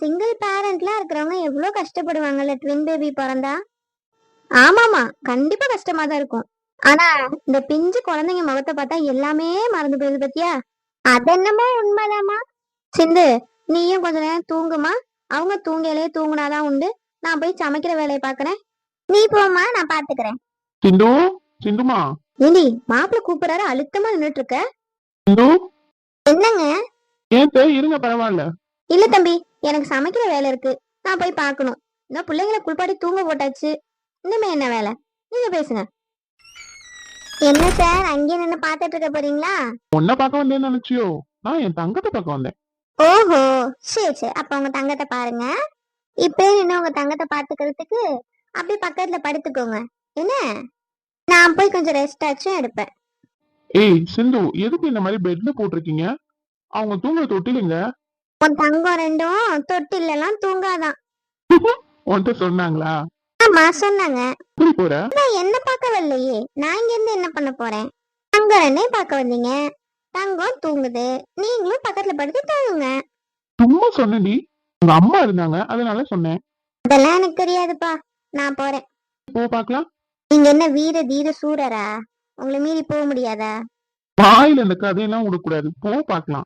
Single பேரண்ட்லாம் இருக்கிறவங்க எவ்வளோ கஷ்டப்படுவாங்கல்ல? Twin baby பிறந்தா? ஆமாமா கண்டிப்பா கஷ்டமா தான் இருக்கும். ஆனா இந்த பிஞ்சு குழந்தைங்க முகத்தை பார்த்தா எல்லாமே மறந்து போயிருது பத்தியா? அதென்னமோ உண்மைதாம்மா. சிந்து நீயும் கொஞ்ச நேரம் தூங்குமா அவங்க தூங்கலையே தூங்குனாதான் உண்டு. நான் போய் சமைக்கிற வேலையை பார்க்கறேன். நீ போம்மா நான் பாத்துக்கிறேன் சிந்து சிந்துமா? ஏண்டி மாப்பிள்ள கூப்பிடுறாரு அழுத்தமா நின்னுட்டு இருக்க சிந்து? என்னங்க? ஏன் இருங்க பரவாயில்ல. இல்ல தம்பி. எனக்கு சமைக்கிற வேலை இருக்கு. நான் போய் பார்க்கணும். இன்னும் பிள்ளைங்களை குளிப்பாட்டி தூங்க போட்டாச்சு. இன்னுமே என்ன வேலை? நீங்க பேசுங்க. என்ன சார்? அங்கே நின்னு பாத்துட்டு இருக்க போறீங்களா? உன்னை பார்க்க வந்தேன்னு நினைச்சியோ? நான் என் தங்கத்தை பார்க்க வந்தேன். ஓஹோ. சரி சரி. அப்ப உங்க தங்கத்தை பாருங்க. இப்ப என்ன உங்க தங்கத்தை பாத்துக்கிறதுக்கு அப்படியே பக்கத்துல படுத்துக்கோங்க. என்ன? நான் போய் கொஞ்சம் ரெஸ்ட் ஆச்சும் எடுப்பேன். ஏய் சிந்து எதுக்கு இந்த மாதிரி பெட்ல போட்டிருக்கீங்க? அவங்க தூங்குற தொட்டிலுங்க. உன் தங்கம் ரெண்டும் தொட்டிலெல்லாம் தூங்காதான். உன்கிட்ட சொன்னாங்களா? ஆமா சொன்னாங்க. போற? நான் என்ன பார்க்க வரலையே? நான் இங்க இருந்து என்ன பண்ண போறேன்? தங்கம் ரெண்டே பார்க்க வந்தீங்க. தங்கம் தூங்குது. நீங்களும் பக்கத்துல படுத்து தூங்குங்க. சும்மா சொன்னடி உங்க அம்மா இருந்தாங்க அதனால சொன்னேன். அதெல்லாம் எனக்கு தெரியாதுப்பா. நான் போறேன். போ பார்க்கலாம். நீங்க என்ன வீர தீர சூரரா? உங்களை மீறி போக முடியாதா? வாயில இந்த கதையெல்லாம் விடக்கூடாது. போ பார்க்கலாம்.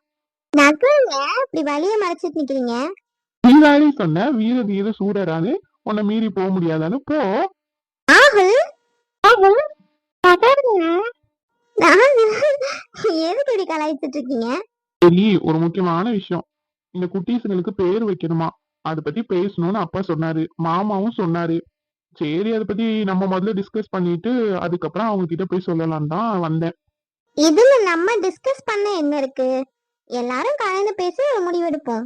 நகுங்க இப்படி வழிய மறைச்சிட்டு நிக்கிறீங்க? நீதானே சொன்ன வீர தீர சூரராது உன்னை மீறி போக முடியாதான்னு போ. ராகுல்? ராகுல்? எதுக்கு இப்படி கலாய்ச்சிட்டு இருக்கீங்க? சரி ஒரு முக்கியமான விஷயம். இந்த குட்டீஸுங்களுக்கு பேர் வைக்கணுமா? அதை பத்தி பேசணும்னு அப்பா சொன்னாரு. மாமாவும் சொன்னாரு. சரி அதை பத்தி நம்ம முதல்ல டிஸ்கஸ் பண்ணிட்டு அதுக்கப்புறம் அவங்க கிட்ட போய் சொல்லலாம் தான் வந்தேன். இதுல நம்ம டிஸ்கஸ் பண்ண என்ன இருக்கு? எல்லாரும் கலந்து பேசி முடிவெடுப்போம்.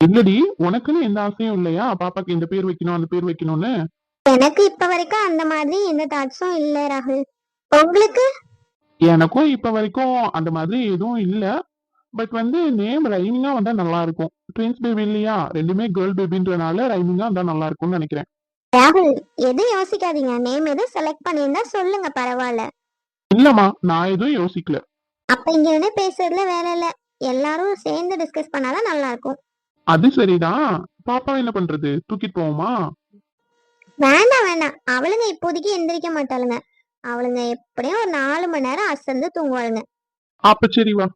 இல்லடி உனக்குன்னு எந்த ஆசையும் இல்லையா? பாப்பாக்கு இந்த பேர் வைக்கணும் அந்த பேர் வைக்கணும்னு? எனக்கு இப்ப வரைக்கும் அந்த மாதிரி எந்த தாட்ஸும் இல்ல ராகுல். உங்களுக்கு? எனக்கும் இப்ப வரைக்கும் அந்த மாதிரி எதுவும் இல்ல. பட் வந்து நேம் ரைமிங்கா வந்தா நல்லா இருக்கும். ட்வின்ஸ் பேபி இல்லையா? ரெண்டுமே கேர்ள் பேபின்றனால ரைமிங்கா வந்தா நல்லா இருக்கும்னு நினைக்கிறேன். ராகுல் எதுவும் யோசிக்காதீங்க. நேம் எதுவும் செலக்ட் பண்ணியிருந்தா சொல்லுங்க பரவாயில்ல. இல்லம்மா நான் எதுவும் யோசிக்கல. அப்ப இங்க இருந்து பேசுறதுல வேலை இல்ல. எல்லாரும் சேர்ந்து டிஸ்கஸ் பண்ணாதான் நல்லா இருக்கும் அது சரிதான் பாப்பா என்ன பண்றது? தூக்கிட்டு போவோமா? வேண்டாம் வேண்டாம். அவளுங்க இப்போதைக்கு எந்திரிக்க மாட்டாளுங்க. அவளுங்க எப்படியும் ஒரு நாலு மணி நேரம் அசந்து தூங்குவாளுங்க. அப்ப சரி வா.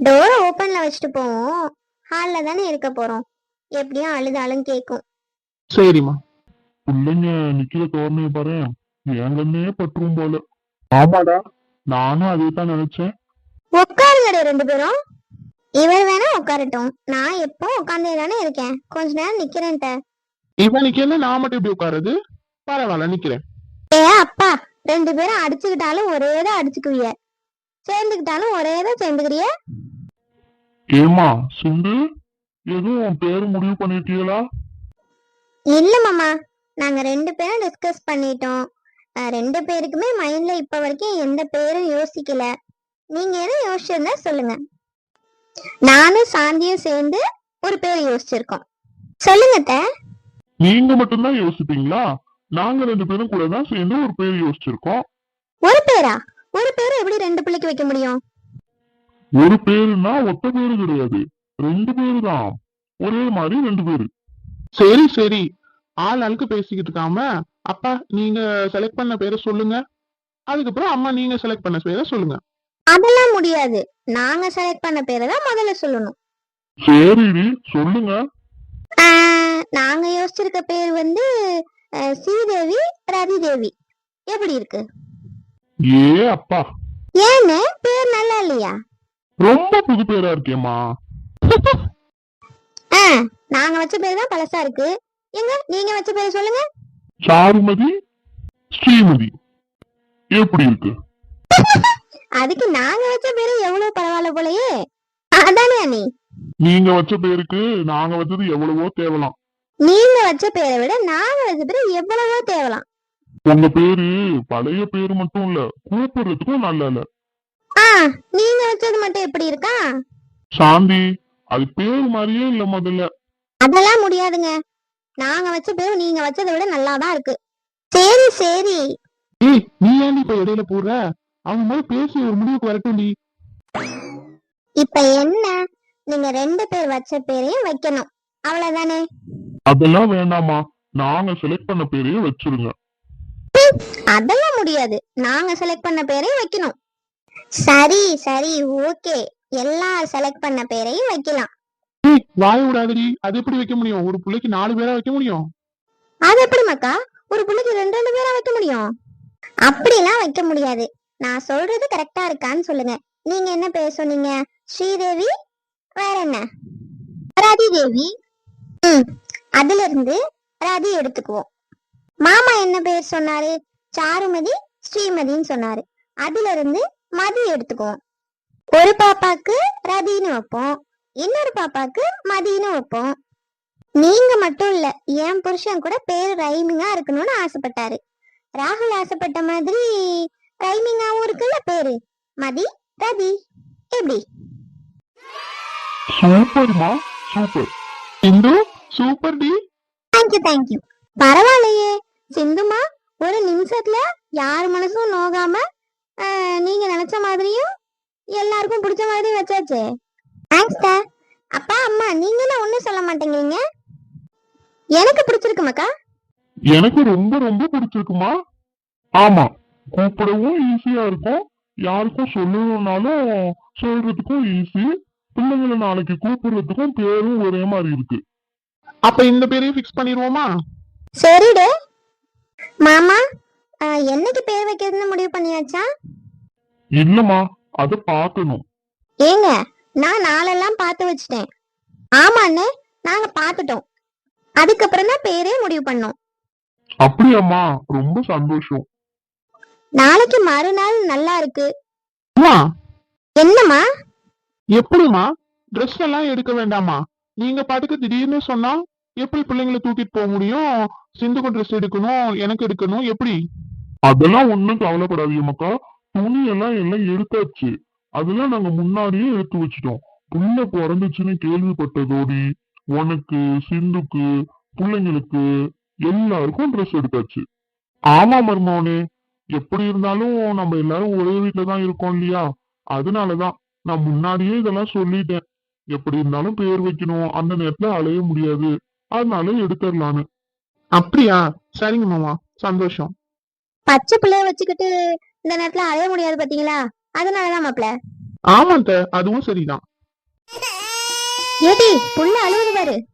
டோரை ஓப்பன்ல வச்சுட்டு போவோம். ஹால்ல தானே இருக்க போறோம். எப்படியும் அழுதாலும் கேக்கும். சரிம்மா பிள்ளைங்க நிக்கிற தோரணைய பாரு. எங்கன்னே பற்றும் போல. ஆமாடா நானும் அதே தான் நினைச்சேன். உட்காருங்கடே ரெண்டு பேரும். இவர் வேணா உட்காரட்டும். நான் எப்போ உட்காந்தே தானே இருக்கேன். கொஞ்ச நேரம் நிக்கிறேன்ட்ட. இவனுக்கு என்ன? நான் மட்டும் இப்படி உட்காருது பரவாயில்ல நிக்கிறேன். ஏ அப்பா ரெண்டு பேரும் அடிச்சுக்கிட்டாலும் ஒரே தான் அடிச்சுக்குவிய. சேர்ந்துக்கிட்டாலும் ஒரே தான் சேர்ந்துக்கிறிய? ஏமா சிந்து எதுவும் பேரு முடிவு பண்ணிட்டீங்களா? இல்ல மாமா. நாங்க ரெண்டு பேரும் டிஸ்கஸ் பண்ணிட்டோம். ரெண்டு பேருக்குமே மைண்ட்ல இப்ப வரைக்கும் எந்த பேரும் யோசிக்கல. நீங்க எதுவும் யோசிச்சிருந்தா சொல்லுங்க. நானும் சாந்தியும் சேர்ந்து ஒரு பேர் யோசிச்சிருக்கோம். சொல்லுங்க அத்தை. நீங்க மட்டும்தான் யோசிப்பீங்களா? நாங்க ரெண்டு பேரும் கூட தான் சேர்ந்து ஒரு பேர் யோசிச்சிருக்கோம். ஒரு பேரா? ஒரு பேரை எப்படி ரெண்டு பிள்ளைக்கு வைக்க முடியும்? ஒரு பேருன்னா ஒத்த பேரு கிடையாது. ரெண்டு பேரு தான் ஒரே மாதிரி ரெண்டு பேரு. சரி சரி. ஆள் ஆளுக்கு பேசிக்கிட்டு இருக்காம அப்பா நீங்க செலக்ட் பண்ண பேரை சொல்லுங்க. அதுக்கப்புறம் அம்மா நீங்க செலக்ட் பண்ண பேரை சொல்லுங்க. அதெல்லாம் முடியாது. நாங்க செலக்ட் பண்ண பேரை தான் முதல்ல சொல்லணும். சரிடி சொல்லுங்க. நாங்க யோசிச்சிருக்க பேர் வந்து ஸ்ரீதேவி ரதிதேவி எப்படி இருக்கு? ஏ அப்பா. ஏன்னு? பேர் நல்லா இல்லையா? ரொம்ப புது பேரா இருக்கேம்மா. ஆ நாங்க வச்ச பேர் தான் பழசா இருக்கு. எங்க? நீங்க வச்ச பேர் சொல்லுங்க. சாருமதி ஸ்ரீமதி. எப்படி இருக்கு? அதுக்கு நாங்க வச்ச பேரு எவ்வளவு பரவாயில்ல போலயே? அதானே அண்ணி. நீங்க வச்ச பேருக்கு நாங்க வச்சது எவ்வளவோ தேவலாம். நீங்க வச்ச பேரை விட நாங்க வச்ச பேரு எவ்வளவோ தேவலாம். உங்க பேரு பழைய பேரு மட்டும் இல்ல கூப்பிடுறதுக்கும் நல்ல இல்ல. ஆ நீங்க வச்சது மட்டும் எப்படி இருக்கா? சாந்தி அது பேர் மாதிரியே இல்ல முதல்ல. அதெல்லாம் முடியாதுங்க. நாங்க வச்ச பேரு நீங்க வச்சதை விட நல்லாதான் இருக்கு. சரி சரி. ஏய் நீ ஏன் இப்ப இடையில போடுற அவங்க மாதிரி பேசி ஒரு முடிவுக்கு வரட்டும்டி. இப்ப என்ன? நீங்க ரெண்டு பேர் வச்ச பேரையும் வைக்கணும். அவ்வளவுதானே? அதெல்லாம் வேண்டாமா நாங்க செலக்ட் பண்ண பேரையே வச்சிருங்க. அதெல்லாம் முடியாது. நாங்க செலக்ட் பண்ண பேரையும் வைக்கணும். சரி சரி ஓகே எல்லார் செலக்ட் பண்ண பேரையும் வைக்கலாம். வாய விடாதடி அது எப்படி வைக்க முடியும்? ஒரு பிள்ளைக்கு நாலு பேரா வைக்க முடியும்? அது எப்படி மக்கா? ஒரு பிள்ளைக்கு ரெண்டு ரெண்டு பேரா வைக்க முடியும்? அப்படிலாம் வைக்க முடியாது. நான் சொல்றது கரெக்டா இருக்கான்னு சொல்லுங்க. நீங்க என்ன பேர் சொன்னீங்க? ஸ்ரீதேவி வேற என்ன? ரதி தேவி ம் அதுல இருந்து ரதி எடுத்துக்குவோம். மாமா என்ன பேர் சொன்னாரு? சாருமதி ஸ்ரீமதின்னு சொன்னாரு. அதுல இருந்து மதி எடுத்துக்குவோம். ஒரு பாப்பாக்கு ரதின்னு வைப்போம். இன்னொரு பாப்பாக்கு மதின்னு வைப்போம். நீங்க மட்டும் இல்ல என் புருஷன் கூட பேரு ரைமிங்கா இருக்கணும்னு ஆசைப்பட்டாரு. ராகுல் ஆசைப்பட்ட மாதிரி ரைமிங்காவும் இருக்குல்ல பேரு. மதி ரதி. எப்படி? சூப்பர்மா சூப்பர் இந்து சூப்பர் டி? தேங்க்யூ தேங்க்யூ பரவாயில்லையே. சிந்துமா ஒரு நிமிஷத்துல யார் மனசும் நோகாம நீங்க நினைச்ச மாதிரியும் எல்லாருக்கும் பிடிச்ச மாதிரி வச்சாச்சே. தேங்க்ஸ் டா அப்பா அம்மா நீங்க என்ன ஒண்ணும் சொல்ல மாட்டேங்கிறீங்க. எனக்கு பிடிச்சிருக்கு மக்கா. எனக்கு ரொம்ப ரொம்ப பிடிச்சிருக்குமா? ஆமா. கூப்பிடவும் ஈஸியா இருக்கும். யாருக்கும் சொல்லணும்னாலும் சொல்றதுக்கும் ஈஸி பிள்ளைங்களை நாளைக்கு கூப்பிடுறதுக்கும் பேரும் ஒரே மாதிரி இருக்கு. அப்ப இந்த பேரையும் ஃபிக்ஸ் பண்ணிடுவோமா? சரிடு. மாமா என்னைக்கு பேர் வைக்கிறதுன்னு முடிவு பண்ணியாச்சா? இல்லம்மா அதை பார்க்கணும். ஏங்க நான் நாளெல்லாம் பார்த்து வச்சிட்டேன். ஆமாண்ணே நாங்க பார்த்துட்டோம். அதுக்கப்புறம் தான் பேரே முடிவு பண்ணோம். அப்படியாம்மா ரொம்ப சந்தோஷம். நாளைக்கு மறுநாள் நல்லா இருக்கு. அம்மா. என்னம்மா? எப்படிமா ட்ரெஸ் எல்லாம் எடுக்க வேண்டாமா நீங்க பாட்டுக்கு திடீர்னு சொன்னா எப்படி பிள்ளைங்களை தூக்கிட்டு போக முடியும். சிந்துக்கு ட்ரெஸ் எடுக்கணும் எனக்கு எடுக்கணும். எப்படி? அதெல்லாம் ஒண்ணும் கவலைப்படாதீங்க மக்கா துணி எல்லாம் எல்லாம் எடுத்தாச்சு. அதெல்லாம் நாங்க முன்னாடியே எடுத்து வச்சிட்டோம். புள்ள பிறந்துச்சுன்னு கேள்விப்பட்டதோடி உனக்கு சிந்துக்கு பிள்ளைங்களுக்கு எல்லாருக்கும் ட்ரெஸ் எடுத்தாச்சு. ஆமா மருமவனே எப்படி இருந்தாலும் நம்ம எல்லாரும் ஒரே வீட்டுல தான் இருக்கோம் இல்லையா? அதனாலதான் நான் முன்னாடியே இதெல்லாம் சொல்லிட்டேன். எப்படி இருந்தாலும் பேர் வைக்கணும். அந்த நேரத்துல அலைய முடியாது. அதனால எடுத்துடலான்னு. அப்படியா? சரிங்க மாமா. சந்தோஷம். பச்சை பிள்ளைய வச்சுக்கிட்டு இந்த நேரத்துல அழைய முடியாது பாத்தீங்களா? அதனாலதான் மாப்பிள. ஆமாத்த அதுவும் சரிதான். ஏடி புள்ள அழுவுது பாரு.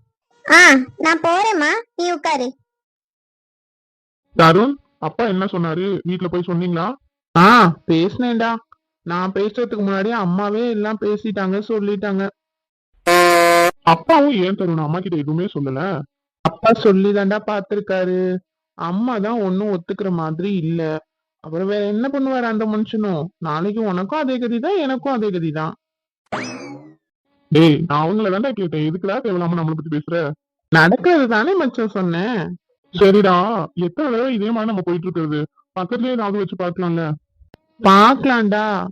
ஆ நான் போறேம்மா. நீ உட்காரு. தருண் அப்பா என்ன சொன்னாரு? வீட்ல போய் சொன்னீங்களா? ஆ. பேசினேன்டா. நான் பேசுறதுக்கு முன்னாடி அம்மாவே எல்லாம் பேசிட்டாங்க சொல்லிட்டாங்க. அப்பாவும் ஏன் தருண்? அம்மா கிட்ட எதுவுமே சொல்லல? அப்பா சொல்லிதான்டா பாத்திருக்காரு. அம்மா தான் ஒன்னும் ஒத்துக்கிற மாதிரி இல்ல. அப்புறம் வேற என்ன பண்ணுவாரு அந்த மனுஷனும்? நாளைக்கு உனக்கும் அதே கதி தான் எனக்கும் அதே கதி தான் டேய் நான் அவங்கள தான்டா கேட்டேன். எதுக்குடா தேவையில்லாம நம்மளை பத்தி பேசுற? நடக்கிறது தானே மச்சம் சொன்னேன். சரிடா எத்தனை தடவை இதே மாதிரி நம்ம போயிட்டு இருக்கிறது பக்கத்துலயே ஏதாவது வச்சு பார்க்கலாம்ல. பார்க்கலாம்டா.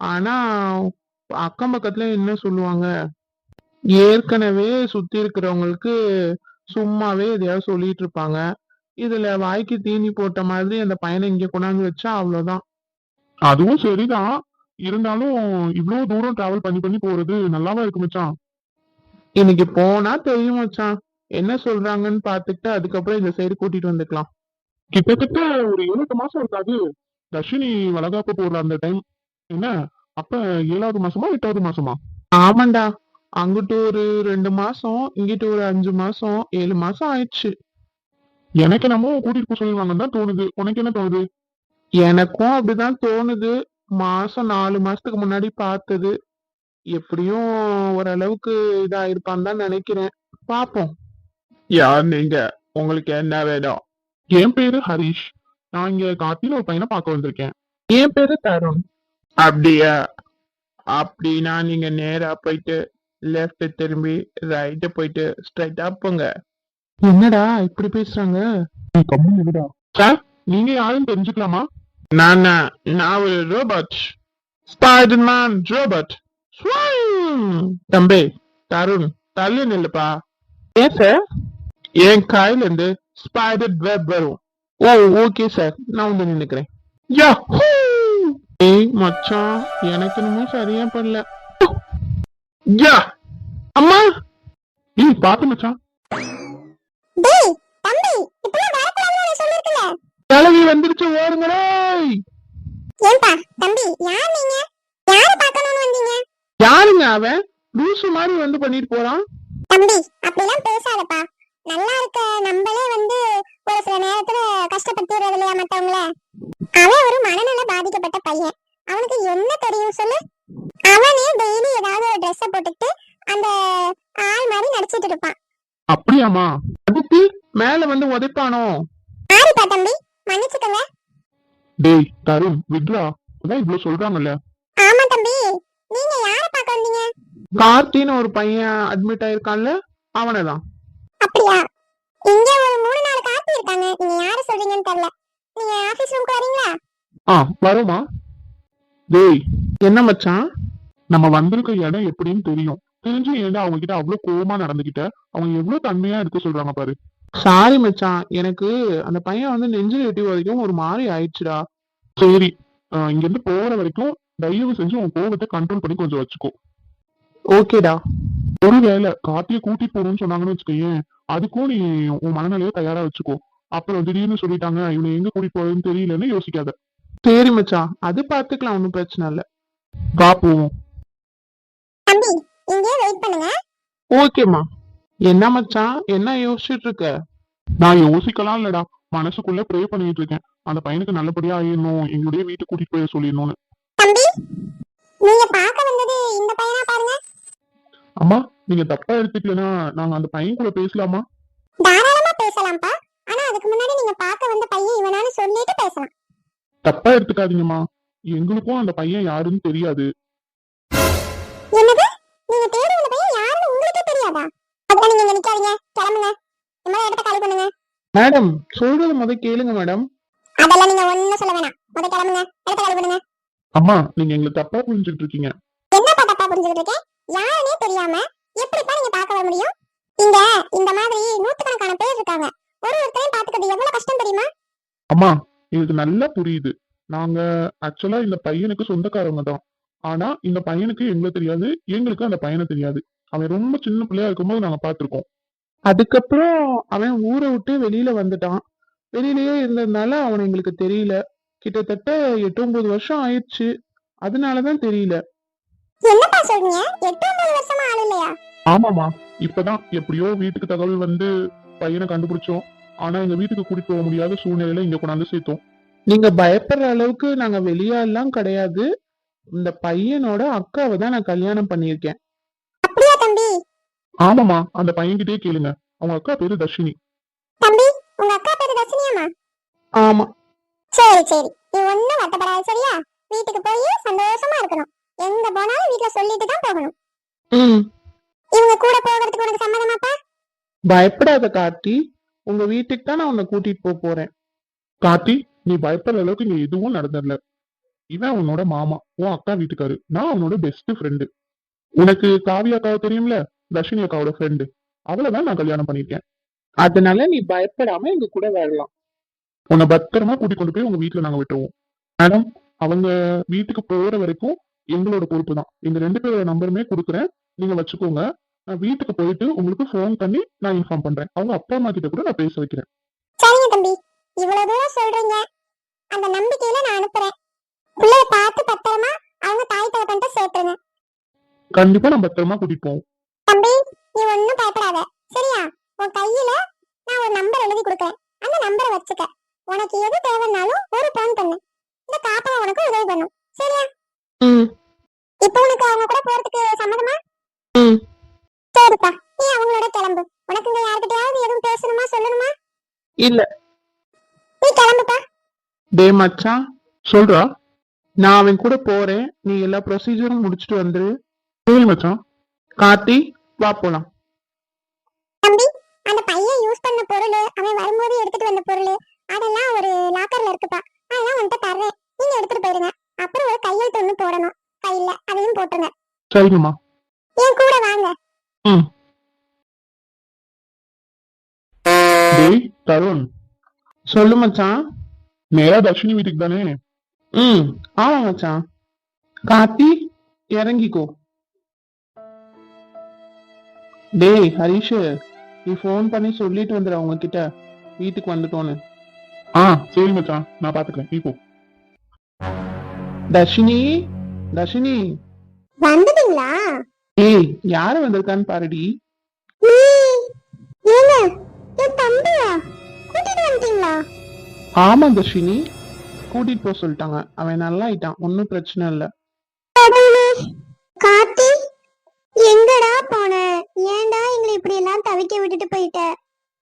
ஆனா அக்கம் பக்கத்துல என்ன சொல்லுவாங்க? ஏற்கனவே சுத்தி இருக்கிறவங்களுக்கு சும்மாவே எதையாவது சொல்லிட்டு இருப்பாங்க இதுல வாய்க்கு தீனி போட்ட மாதிரி அந்த பையனை இங்க கொண்டாந்து வச்சா அவ்வளவுதான். அதுவும் சரிதான் இருந்தாலும் இவ்வளவு தூரம் டிராவல் பண்ணி பண்ணி போறது நல்லாவா இருக்கு மச்சான்? இன்னைக்கு போனா தெரியும் மச்சான். என்ன சொல்றாங்கன்னு பாத்துட்டு அதுக்கப்புறம் இந்த சைடு கூட்டிட்டு வந்துக்கலாம். கிட்டத்தட்ட ஒரு ஏழு எட்டு மாசம் இருக்காது தர்ஷினி வளகாப்பு போடுற அந்த டைம் என்ன? அப்ப ஏழாவது மாசமா எட்டாவது மாசமா? ஆமாண்டா. அங்கிட்டு ஒரு ரெண்டு மாசம் இங்கிட்டு ஒரு அஞ்சு மாசம் ஏழு மாசம் ஆயிடுச்சு. எனக்கு என்னமோ கூட்டிட்டு போக சொல்லுவாங்கன்னு தான் தோணுது. உனக்கு என்ன தோணுது? எனக்கும் அப்படிதான் தோணுது. மாசம் நாலு மாசத்துக்கு முன்னாடி பார்த்தது. எப்படியும் ஓரளவுக்கு இதாயிருப்பான்னு தான் நினைக்கிறேன். பாப்போம் யார் நீங்க? உங்களுக்கு என்ன வேணும்? என் பேரு ஹரிஷ். நான் இங்க கார்த்தில ஒரு பையனை பார்க்க வந்திருக்கேன். என் பேரு தருண். அப்படியா? அப்படின்னா நீங்க நேரா போயிட்டு லெஃப்ட் திரும்பி ரைட் போயிட்டு ஸ்ட்ரைட்டா போங்க. என்னடா இப்படி பேசுறாங்க? கம்மி விடா சார் நீங்க யாருன்னு தெரிஞ்சுக்கலாமா? நானா நான் ஒரு ரோபோட் ஸ்பைடர்மேன் ரோபோட் தம்பி தருண் தள்ளி நில்லுப்பா. ஏன் சார் என் கையில இருந்து ஸ்பைடர் வெப் வரும். ஓ ஓகே சார் நான் வந்து நின்னுக்கிறேன். யா ஏய் மச்சான் எனக்கு என்னமோ சரியா படல. யா அம்மா! ஏய் பாத்து மச்சான். டேய் தம்பி இப்பலாம் வரக்கூடாதுன்னு சொல்லிருக்கல. கிளவி வந்துருச்சு ஓடுங்களே ஏன்பா தம்பி யார் நீங்க? யார பார்க்கணும்னு வந்தீங்க? யாருங்க அவன்? லூசு மாதிரி வந்து பண்ணிட்டு போறான். தம்பி அப்படிலாம் பேசாதப்பா. நல்லா இருக்க. நம்மளே வந்து ஒரு சில நேரத்துல கஷ்டப்படுத்திடுறது இல்லையா மத்தவங்கள? அவன் ஒரு மனநல பாதிக்கப்பட்ட பையன். அவனுக்கு என்ன தெரியும் சொல்லு? அவனே டெய்லி ஏதாவது ஒரு ட்ரெஸ்ஸ போட்டுட்டு அந்த ஆள் மாதிரி நடிச்சிட்டு இருப்பான். அப்படியாமா அதுக்கு மேல வந்து உதைப்பானோ? சாரிப்பா தம்பி மன்னிச்சுக்கோங்க. டேய் தருண் விட்ரா அதான் இவ்வளவு சொல்றாங்கல்ல. ஆமா தம்பி நீங்க யார பார்க்க வந்தீங்க? கார்த்தின்னு ஒரு பையன் அட்மிட் ஆயிருக்கான்ல அவனைதான். அப்படியா இங்க ஒரு மூணு நாலு காப்பி இருக்காங்க. நீங்க யார சொல்றீங்கன்னு தெரியல. நீங்க ஆபீஸ் ரூம்க்கு வரீங்களா? ஆ வருமா டேய் என்ன மச்சான்? நம்ம வந்திருக்க இடம் எப்படின்னு தெரியும். தெரிஞ்சு ஏன்டா அவங்க கிட்ட அவ்வளவு கோவமா நடந்துகிட்ட? அவங்க எவ்வளவு தன்மையா இருக்க சொல்றாங்க பாரு. சாரி மச்சான். எனக்கு அந்த பையன் வந்து நெஞ்சில் எட்டி வரைக்கும் ஒரு மாதிரி ஆயிடுச்சுடா. சரி ஆ, இங்க இருந்து போற வரைக்கும் தயவு செஞ்சு உன் கோவத்தை கண்ட்ரோல் பண்ணி கொஞ்சம் வச்சுக்கோ. ஓகேடா ஒருவேளை காட்டிய கூட்டிட்டு போகணும்னு சொன்னாங்கன்னு வச்சுக்கோயேன் அதுக்கும் நீ உன் மனநிலையை தயாரா வச்சுக்கோ. அப்புறம் திடீர்னு சொல்லிட்டாங்க இவனை எங்க கூட்டிட்டு போறதுன்னு தெரியலன்னு யோசிக்காத. சரி மச்சான் அது பாத்துக்கலாம் ஒன்றும் பிரச்சனை இல்ல. வா போவோம். தம்பி இங்கே வெயிட் பண்ணுங்க. ஓகேம்மா என்ன மச்சான் என்ன யோசிச்சுட்டு இருக்க? நான் யோசிக்கலாம் இல்லடா மனசுக்குள்ள ப்ரே பண்ணிட்டு இருக்கேன். அந்த பையனுக்கு நல்லபடியா ஆயிடணும் எங்களுடைய வீட்டுக்கு கூட்டிட்டு போய் சொல்லிடணும்னு. தம்பி நீங்க பார்க்க வந்தது இந்த பையனா பாருங்க. அம்மா நீங்க தப்பா எடுத்துக்கலனா நாங்க அந்த பையன் கூட பேசலாமா? தாராளமா பேசலாம்ப்பா. ஆனா அதுக்கு முன்னாடி நீங்க பார்க்க வந்த பையன் இவனான்னு சொல்லிட்டு பேசலாம். தப்பா எடுத்துக்காதீங்கம்மா. எங்களுக்கும் அந்த பையன் யாருன்னு தெரியாது. என்னது? நீங்க தேடி வந்த பையன் யாருன்னு உங்களுக்கே தெரியாதா? அதுதான் நீங்க இங்க நிக்காதீங்க. கிளம்புங்க. மாதிரி இடத்த காலி பண்ணுங்க. மேடம் சொல்றது முத கேளுங்க மேடம். அதெல்லாம் நீங்க ஒண்ணும் சொல்ல வேணாம். முத கிளம்புங்க. இடத்த காலி பண்ணுங்க. அம்மா நீங்க எங்களை தப்பா புரிஞ்சுட்டு இருக்கீங்க. என்னப்பா தப்பா புரிஞ்சுக்கிட்டு இருக்கேன் யாருன்னே தெரியாம எப்படிப்பா நீங்க பார்க்க வர முடியும்? இங்க இந்த மாதிரி நூத்துக்கணக்கான பேர் இருக்காங்க. ஒரு ஒருத்தரையும் பாத்துக்கிறது எவ்வளவு கஷ்டம் தெரியுமா? அம்மா எனக்கு நல்லா புரியுது. நாங்க ஆக்சுவலா இந்த பையனுக்கு சொந்தக்காரங்க தான். ஆனா இந்த பையனுக்கு எங்களை தெரியாது எங்களுக்கு அந்த பையனை தெரியாது. அவன் ரொம்ப சின்ன பிள்ளையா இருக்கும்போது நாங்க பார்த்திருக்கோம். அதுக்கப்புறம் அவன் ஊரை விட்டு வெளியில வந்துட்டான். வெளியிலயே இருந்ததுனால அவன் எங்களுக்கு தெரியல. கிட்டத்தட்ட எட்டு ஒன்பது வருஷம் ஆயிடுச்சு. அதனாலதான் தெரியல. என்னப்பா சொல்றீங்க? எட்டு ஒன்பது வருஷமா ஆள் இல்லையா? ஆமாமா இப்பதான் எப்படியோ வீட்டுக்கு தகவல் வந்து பையனை கண்டுபிடிச்சோம். ஆனா எங்க வீட்டுக்கு கூட்டிட்டு போக முடியாத சூழ்நிலையில இங்க கொண்டாந்து சேர்த்தோம். நீங்க பயப்படுற அளவுக்கு நாங்க வெளியாலாம் கிடையாது. இந்த பையனோட அக்காவை தான் நான் கல்யாணம் பண்ணியிருக்கேன். அப்படியா தம்பி? ஆமாமா அந்த பையன்கிட்டயே கேளுங்க. அவங்க அக்கா பேரு தர்ஷினி. தம்பி உங்க அக்கா பேரு தர்ஷினியாமா ஆமா. சரி சரி. நீ ஒண்ணும் வருத்தப்படாத சரியா? வீட்டுக்கு போய் சந்தோஷமா இருக்கணும். எங்க போனாலும் வீட்ல சொல்லிட்டு தான் போகணும். ம். இவங்க கூட போகிறதுக்கு உனக்கு சம்மதமாப்பா பயப்படாத கார்த்தி. உங்க வீட்டுக்கு தான் நான் உன்னை கூட்டிட்டு போக போறேன். கார்த்தி நீ பயப்படுற அளவுக்கு இங்க எதுவும் நடந்துடல. இவன் உன்னோட மாமா உன் அக்கா வீட்டுக்காரு. நான் அவனோட பெஸ்ட் ஃப்ரெண்டு உனக்கு காவியா அக்காவை தெரியும்ல? தர்ஷினி அக்காவோட ஃப்ரெண்டு அவளை தான் நான் கல்யாணம் பண்ணிருக்கேன் அதனால நீ பயப்படாம எங்க கூட வரலாம் உன்னை பத்திரமா கூட்டிக் கொண்டு போய் உங்க வீட்டுல நாங்க விட்டுருவோம். மேடம் அவங்க வீட்டுக்கு போற வரைக்கும் எங்களோட பொறுப்பு தான். எங்க ரெண்டு பேரோட நம்பருமே கொடுக்குறேன். நீங்க வச்சுக்கோங்க. நான் வீட்டுக்கு போயிட்டு உங்களுக்கு ஃபோன் பண்ணி நான் இன்ஃபார்ம் பண்றேன். அவங்க அப்பா அம்மா கிட்ட கூட நான் பேச வைக்கிறேன். சரிங்க தம்பி. இவ்வளவு தூரம் சொல்றீங்க. அந்த நம்பிக்கையில நான் அனுப்புறேன். பிள்ளைய பார்த்து பத்திரமா அவங்க தாய் தகப்பன்ட்ட சேர்த்துருங்க. கண்டிப்பா நான் பத்திரமா கூட்டிட்டு தம்பி நீ ஒண்ணும் பயப்படாத. சரியா? உன் கையில நான் ஒரு நம்பர் எழுதி கொடுக்குறேன். அந்த நம்பரை வச்சுக்க. உனக்கு எது தேவைன்னாலும் ஒரு போன் பண்ணு. இந்த காப்பகம் உனக்கு உதவி பண்ணும். சரியா? இப்போ உனக்கு அவங்க கூட போறதுக்கு சம்மதமா. சரிப்பா நீ அவங்களோட கிளம்பு. உனக்கு இங்க யார்கிட்டயாவது எதுவும் பேசணுமா சொல்லணுமா? இல்ல. நீ கிளம்புப்பா. டே மச்சான் சொல்றா. நான் அவன் கூட போறேன். நீ எல்லா ப்ரொசீஜரும் முடிச்சுட்டு வந்துரு. சரி மச்சான் கார்த்தி வா போலாம். தம்பி அந்த பையன் யூஸ் பண்ண பொருள் அவன் வரும்போது எடுத்துட்டு வந்த பொருள் அதெல்லாம் ஒரு லாக்கர்ல இருக்குப்பா. அதெல்லாம் உன்கிட்ட தர்றேன். நீங்க எடுத்துட்டு போயிருங்க. அப்புறம் ஒரு கையெழுத்து ஒண்ணு போடணும். கையில அதையும் போட்டுருங்க. சரிங்கம்மா. என் கூட வாங்க. டேய் தருண். சொல்லு மச்சான். நேரா தர்ஷினி வீட்டுக்கு தானே? ம் ஆமா மச்சான். கார்த்தி இறங்கிக்கோ. டேய் ஹரிஷ் நீ ஃபோன் பண்ணி சொல்லிட்டு வந்துடு அவங்க கிட்ட வீட்டுக்கு வந்துட்டோன்னு. ஆ சரி மச்சான். நான் பாத்துக்கிறேன். நீ போ. தர்ஷினி தர்ஷினி. வந்துட்டீங்களா ஏய் யாரு வந்திருக்கான்னு பாருடி. ஏங்க என் தம்பியா? கூட்டிட்டு வந்துட்டீங்களா? ஆமா தர்ஷினி. கூட்டிட்டு போக சொல்லிட்டாங்க. அவன் நல்லா ஆயிட்டான் ஒன்னும் பிரச்சனை இல்ல. கார்த்தி எங்கடா போன? ஏன்டா எங்களை இப்படி எல்லாம் தவிக்க விட்டுட்டு போயிட்ட?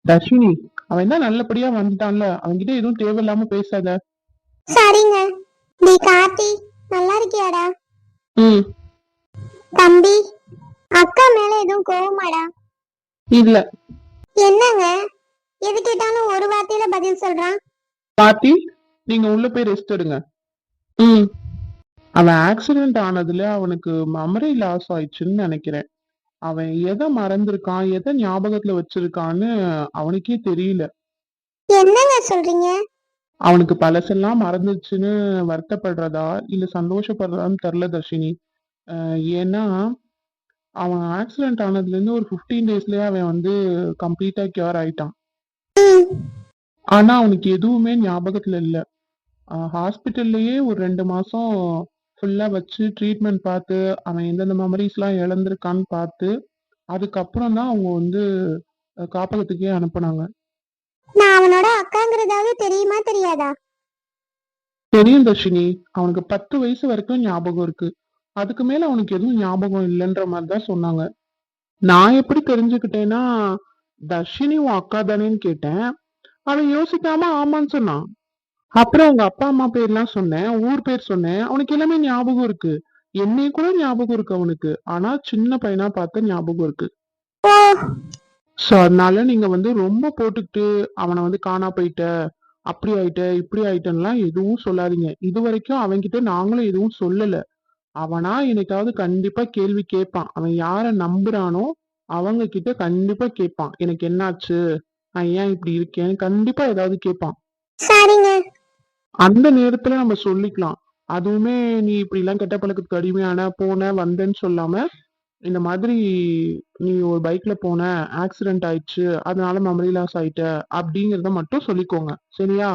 தர்ஷினி அவன் தான் நல்லபடியா வந்துட்டான்ல. அவன்கிட்ட எதுவும் தேவையில்லாம பேசாத. சரிங்க. நீ கார்த்தி நல்லா இருக்கியாடா? ம். தம்பி அக்கா மேல எதுவும் கோவமாடா? இல்ல. என்னங்க? எது கேட்டாலும் ஒரு வார்த்தையில பதில் சொல்றான்? கார்த்தி நீங்க உள்ள போய் ரெஸ்ட் எடுங்க. ம். அவன் ஆக்சிடென்ட் ஆனதுல அவனுக்கு மெமரி லாஸ் ஆயிடுச்சுன்னு நினைக்கிறேன். அவன் எதை மறந்திருக்கான் எதை ஞாபகத்துல வச்சிருக்கான்னு அவனுக்கே தெரியல. என்னங்க சொல்றீங்க? அவனுக்கு பழசெல்லாம் மறந்துச்சுன்னு வருத்தப்படுறதா இல்ல சந்தோஷப்படுறதான்னு தெரில தர்ஷினி. அஹ் ஏன்னா அவன் ஆக்சிடென்ட் ஆனதுல இருந்து ஒரு 15 டேஸ்லயே அவன் வந்து கம்ப்ளீட்டா கியூர் ஆயிட்டான். ஆனா அவனுக்கு எதுவுமே ஞாபகத்துல இல்ல. ஹாஸ்பிட்டல்லயே ஒரு ரெண்டு மாசம் ஃபுல்லா வச்சு ட்ரீட்மெண்ட் பார்த்து அவன் எந்தெந்த மெமரிஸ் எல்லாம் இழந்திருக்கான்னு பார்த்து அதுக்கப்புறம் தான் அவங்க வந்து காப்பகத்துக்கே அனுப்புனாங்க. நான் அவனோட அக்காங்கிறதாவது தெரியுமா தெரியாதா? தெரியும் தர்ஷினி. அவனுக்கு பத்து வயசு வரைக்கும் ஞாபகம் இருக்கு. அதுக்கு மேல அவனுக்கு எதுவும் ஞாபகம் இல்லைன்ற மாதிரி தான் சொன்னாங்க. நான் எப்படி தெரிஞ்சுக்கிட்டேன்னா தர்ஷினி உன் அக்கா தானேன்னு கேட்டேன். அவன் யோசிக்காம ஆமான்னு சொன்னான். அப்புறம் அவங்க அப்பா அம்மா பேர்லாம் சொன்னேன் ஊர் பேர் சொன்னேன். அவனுக்கு எல்லாமே ஞாபகம் இருக்கு. என்னைய கூட ஞாபகம் இருக்கு அவனுக்கு. ஆனா சின்ன பையனா பார்த்த ஞாபகம் இருக்கு. சோ அதனால நீங்க வந்து ரொம்ப போட்டுக்கிட்டு அவனை வந்து காணா போயிட்ட அப்படி ஆயிட்ட இப்படி ஆயிட்டன்னுலாம் எதுவும் சொல்லாதீங்க. இது வரைக்கும் அவன்கிட்ட நாங்களும் எதுவும் சொல்லல. அவனா என்னைக்காவது கண்டிப்பா கேள்வி கேட்பான். அவன் யார நம்புறானோ அவங்க கிட்ட கண்டிப்பா கேட்பான். எனக்கு என்னாச்சு? நான் ஏன் இப்படி இருக்கேன்னு கண்டிப்பா ஏதாவது கேட்பான். சரிங்க. அந்த நேரத்துல நம்ம சொல்லிக்கலாம். அதுவுமே நீ இப்படி எல்லாம் கெட்ட பழக்கத்துக்கு அடிமையான போன வந்தேன்னு சொல்லாம இந்த மாதிரி நீ ஒரு பைக்ல போன ஆக்சிடென்ட் ஆயிடுச்சு அதனால மெமரி லாஸ் ஆயிட்ட அப்படிங்கறத மட்டும் சொல்லிக்கோங்க. சரியா?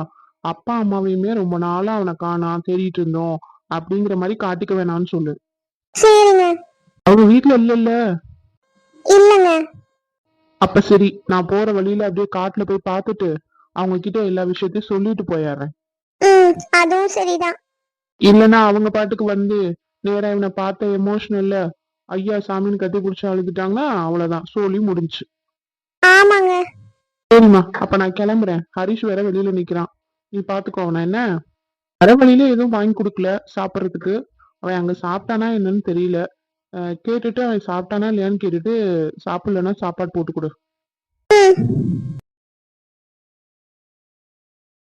அப்பா அம்மாவையுமே ரொம்ப நாளா அவனை காணா தேடிட்டு இருந்தோம் அப்படிங்கிற மாதிரி காட்டிக்க வேணாம்னு சொல்லு. சரிங்க. அவங்க வீட்ல இல்லல்ல இல்லங்க. அப்ப சரி நான் போற வழியில அப்படியே காட்டுல போய் பார்த்துட்டு அவங்க கிட்ட எல்லா விஷயத்தையும் சொல்லிட்டு போயிடுறேன். அதுவும் சரிதான். இல்லைன்னா அவங்க பாட்டுக்கு வந்து நேரா இவனை பார்த்த எமோஷனல்ல ஐயா சாமின்னு கட்டி பிடிச்சி அழுதுட்டாங்கன்னா அவ்வளவுதான். சோலி முடிஞ்சு ஆமாங்க. சரிம்மா அப்ப நான் கிளம்புறேன். ஹரிஷ் வேற வெளியில நிக்கிறான். நீ பாத்துக்கோ அவனை என்ன? வர வழியில எதுவும் வாங்கி கொடுக்கல சாப்பிட்றதுக்கு. அவன் அங்க சாப்பிட்டானா என்னன்னு தெரியல. கேட்டுட்டு அவன் சாப்பிட்டானா இல்லையான்னு கேட்டுட்டு சாப்பிடலன்னா சாப்பாடு போட்டு கொடு.